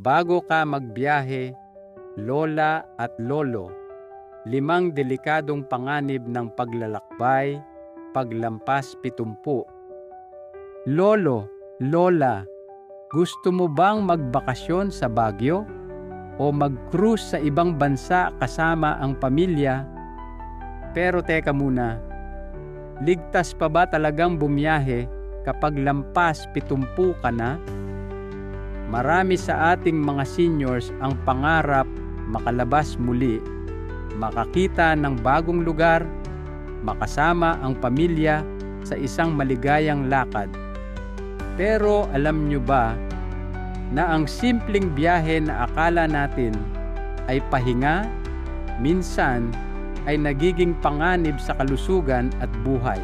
Bago ka magbiyahe, lola at lolo, limang delikadong panganib ng paglalakbay, paglampas pitumpu. Lolo, lola, gusto mo bang magbakasyon sa Baguio? O mag-cruise sa ibang bansa kasama ang pamilya? Pero teka muna, ligtas pa ba talagang bumiyahe kapag lampas pitumpu ka na? Marami sa ating mga seniors ang pangarap makalabas muli, makakita ng bagong lugar, makasama ang pamilya sa isang maligayang lakad. Pero alam nyo ba na ang simpleng biyahe na akala natin ay pahinga, minsan ay nagiging panganib sa kalusugan at buhay.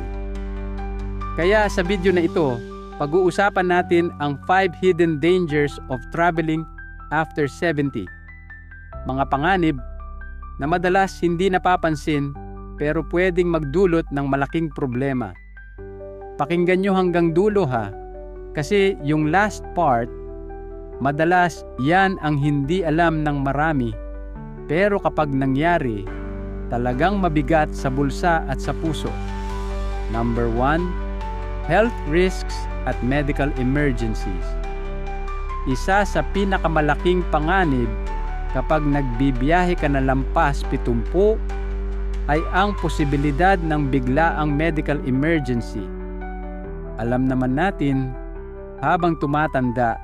Kaya sa video na ito, pag-uusapan natin ang 5 hidden dangers of traveling after 70. Mga panganib na madalas hindi napapansin pero pwedeng magdulot ng malaking problema. Pakinggan nyo hanggang dulo ha, kasi yung last part, madalas yan ang hindi alam ng marami. Pero kapag nangyari, talagang mabigat sa bulsa at sa puso. Number 1, health risks at medical emergencies. Isa sa pinakamalaking panganib kapag nagbibiyahe ka na lampas pitumpu ay ang posibilidad ng biglaang medical emergency. Alam naman natin, habang tumatanda,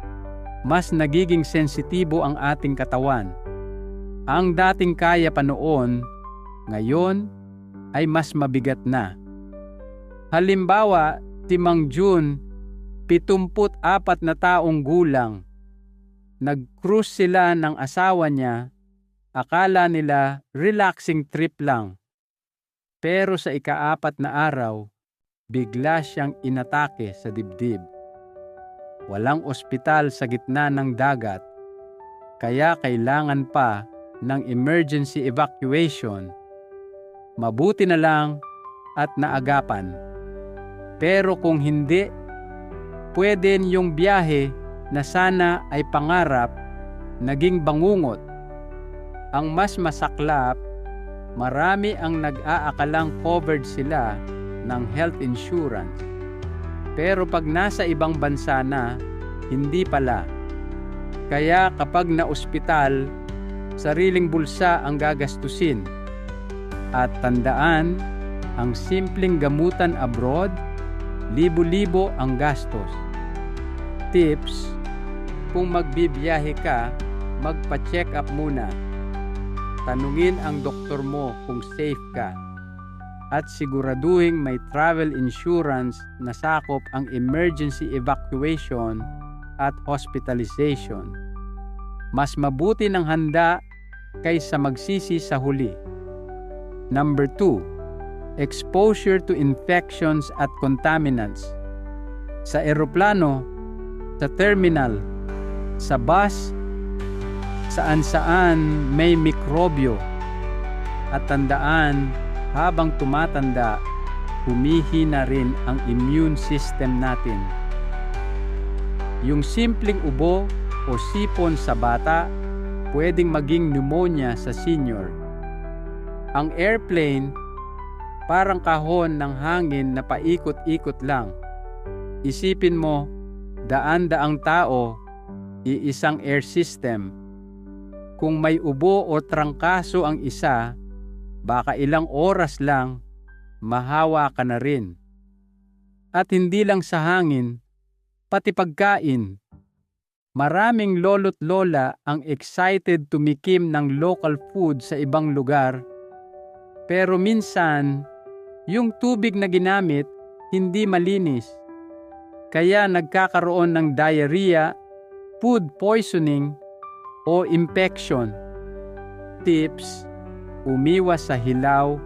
mas nagiging sensitibo ang ating katawan. Ang dating kaya pa noon, ngayon ay mas mabigat na. Halimbawa, si Mang June, 74 na taong gulang. Nag-cruise sila ng asawa niya, akala nila relaxing trip lang. Pero sa ikaapat na araw, bigla siyang inatake sa dibdib. Walang ospital sa gitna ng dagat, kaya kailangan pa ng emergency evacuation. Mabuti na lang at naagapan. Pero kung hindi, pwede yung biyahe na sana ay pangarap, naging bangungot. Ang mas masaklap, marami ang nag-aakalang covered sila ng health insurance. Pero pag nasa ibang bansa na, hindi pala. Kaya kapag na-ospital, sariling bulsa ang gagastusin. At tandaan, ang simpleng gamutan abroad, libo-libo ang gastos. Tips, kung magbibiyahe ka, magpa-check up muna. Tanungin ang doktor mo kung safe ka. At siguraduhin may travel insurance na sakop ang emergency evacuation at hospitalization. Mas mabuti ng handa kaysa magsisi sa huli. Number 2, exposure to infections at contaminants. Sa eroplano, sa terminal, sa bus, saan-saan may mikrobyo. At tandaan, habang tumatanda, humihina rin ang immune system natin. Yung simpleng ubo o sipon sa bata, pwedeng maging pneumonia sa senior. Ang airplane, parang kahon ng hangin na paikot-ikot lang. Isipin mo, daan-daang tao, iisang air system. Kung may ubo o trangkaso ang isa, baka ilang oras lang, mahawa ka na rin. At hindi lang sa hangin, pati pagkain. Maraming lolo't lola ang excited tumikim ng local food sa ibang lugar. Pero minsan, yung tubig na ginamit hindi malinis. Kaya nagkakaroon ng diarrhea, food poisoning, o infection. Tips, umiwas sa hilaw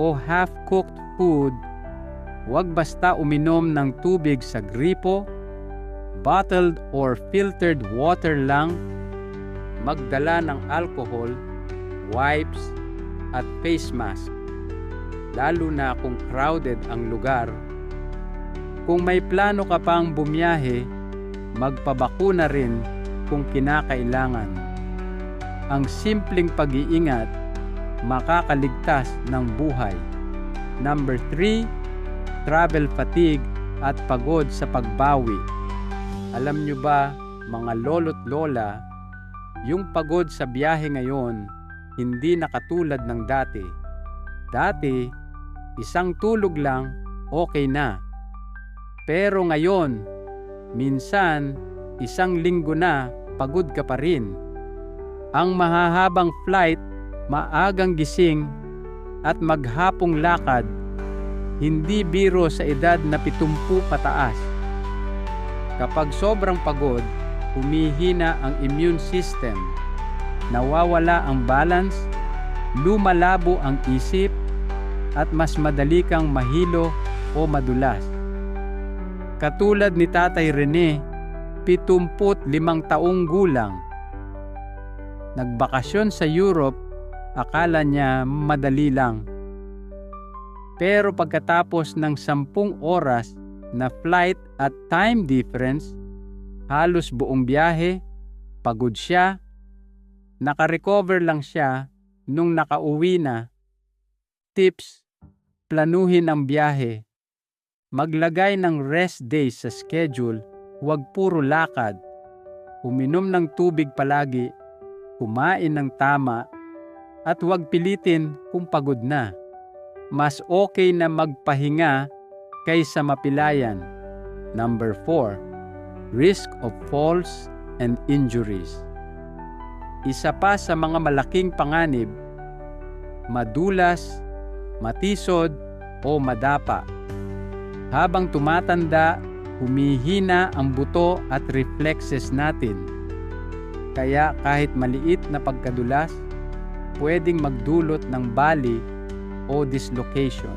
o half-cooked food. Huwag basta uminom ng tubig sa gripo, bottled or filtered water lang, magdala ng alcohol, wipes, at face mask. Lalo na kung crowded ang lugar. Kung may plano ka pang bumiyahe, magpabakuna rin kung kinakailangan. Ang simpleng pag-iingat makakaligtas ng buhay. Number 3, travel fatigue at pagod sa pagbawi. Alam nyo ba, mga lolo't lola, yung pagod sa biyahe ngayon hindi nakatulad ng dati. Dati, isang tulog lang, okay na. Pero ngayon, minsan, isang linggo na, pagod ka pa rin. Ang mahahabang flight, maagang gising, at maghapong lakad, hindi biro sa edad na pitumpu pataas. Kapag sobrang pagod, humihina ang immune system, nawawala ang balance, lumalabo ang isip, at mas madali kang mahilo o madulas. Katulad ni Tatay Rene, 75 taong gulang. Nagbakasyon sa Europe, akala niya madali lang. Pero pagkatapos ng 10 oras na flight at time difference, halos buong biyahe, pagod siya, nakarecover lang siya nung nakauwi na. Tips, planuhin ang biyahe. Maglagay ng rest days sa schedule, huwag puro lakad. Uminom ng tubig palagi, kumain ng tama, at huwag pilitin kung pagod na. Mas okay na magpahinga kaysa mapilayan. Number 4. Risk of falls and injuries. Isa pa sa mga malaking panganib, madulas, matisod o madapa. Habang tumatanda, humihina ang buto at reflexes natin. Kaya kahit maliit na pagkadulas, pwedeng magdulot ng bali o dislocation.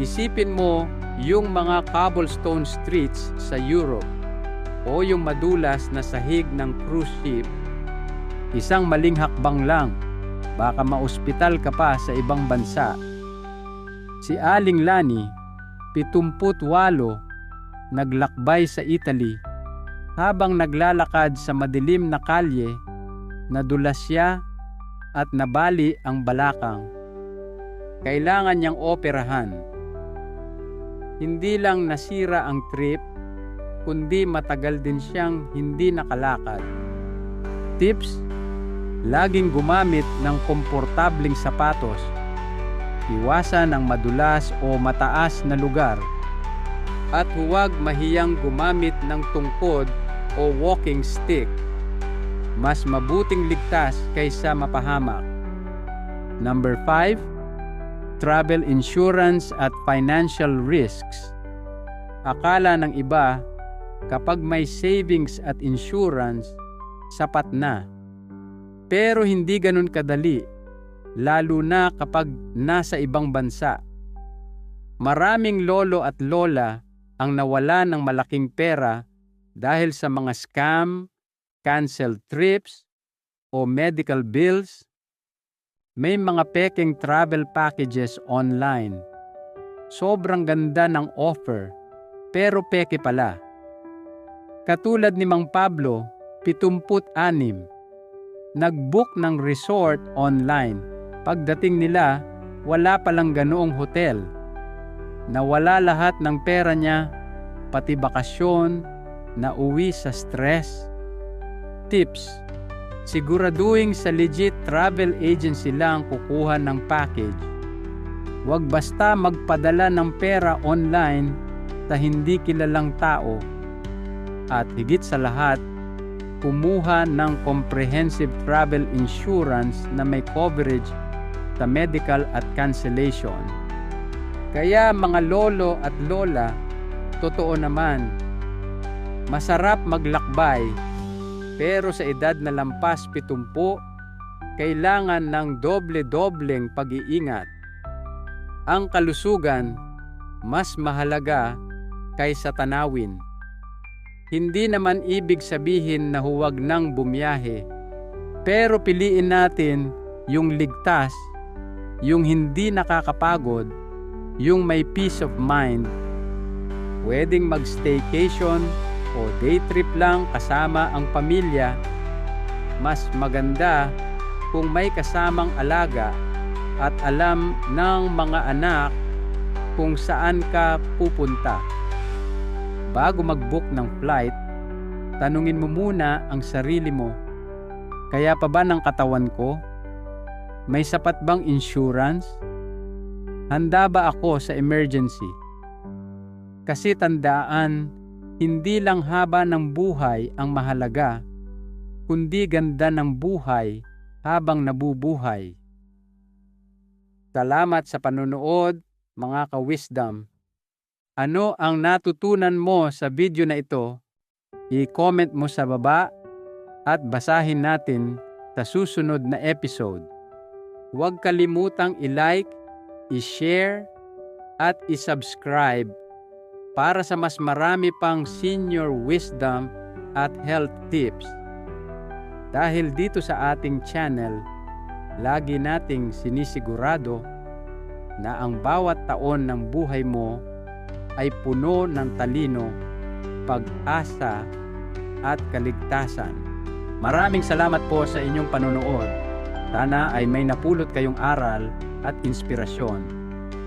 Isipin mo yung mga cobblestone streets sa Europe o yung madulas na sahig ng cruise ship. Isang maling hakbang lang Baka maospital ka pa sa ibang bansa. Si Aling Lani, 78, naglakbay sa Italy. Habang naglalakad sa madilim na kalye, nadulas siya at nabali ang balakang. Kailangan niyang operahan. Hindi lang nasira ang trip, kundi matagal din siyang hindi nakalakad. Tips Laging gumamit ng komportabling sapatos. Iwasan ang madulas o mataas na lugar. At huwag mahiyang gumamit ng tungkod o walking stick. Mas mabuting ligtas kaysa mapahamak. Number 5. Travel insurance at financial risks. Akala ng iba, kapag may savings at insurance, sapat na. Pero hindi ganun kadali, lalo na kapag nasa ibang bansa. Maraming lolo at lola ang nawala ng malaking pera dahil sa mga scam, canceled trips, o medical bills. May mga peking travel packages online. Sobrang ganda ng offer, pero peke pala. Katulad ni Mang Pablo, 76 nag-book ng resort online. Pagdating nila, wala palang ganoong hotel. Nawala lahat ng pera niya, pati bakasyon, na uwi sa stress. Tips, siguraduhin sa legit travel agency lang kukuha ng package. Huwag basta magpadala ng pera online sa hindi kilalang tao. At higit sa lahat, kumuha ng comprehensive travel insurance na may coverage sa medical at cancellation. Kaya mga lolo at lola, totoo naman, masarap maglakbay pero sa edad na lampas pitumpu, kailangan ng doble-dobleng pag-iingat. Ang kalusugan mas mahalaga kaysa tanawin. Hindi naman ibig sabihin na huwag nang bumiyahe. Pero piliin natin yung ligtas, yung hindi nakakapagod, yung may peace of mind. Pwedeng mag-staycation o day trip lang kasama ang pamilya, mas maganda kung may kasamang alaga at alam ng mga anak kung saan ka pupunta. Bago mag-book ng flight, tanungin mo muna ang sarili mo. Kaya pa ba ng katawan ko? May sapat bang insurance? Handa ba ako sa emergency? Kasi tandaan, hindi lang haba ng buhay ang mahalaga, kundi ganda ng buhay habang nabubuhay. Salamat sa panunood, mga ka-wisdom. Ano ang natutunan mo sa video na ito? I-comment mo sa baba at basahin natin sa susunod na episode. Huwag kalimutang i-like, i-share, at i-subscribe para sa mas marami pang senior wisdom at health tips. Dahil dito sa ating channel, lagi nating sinisigurado na ang bawat taon ng buhay mo ay puno ng talino, pag-asa at kaligtasan. Maraming salamat po sa inyong panonood. Sana ay may napulot kayong aral at inspirasyon.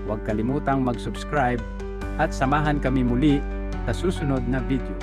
Huwag kalimutang mag-subscribe at samahan kami muli sa susunod na video.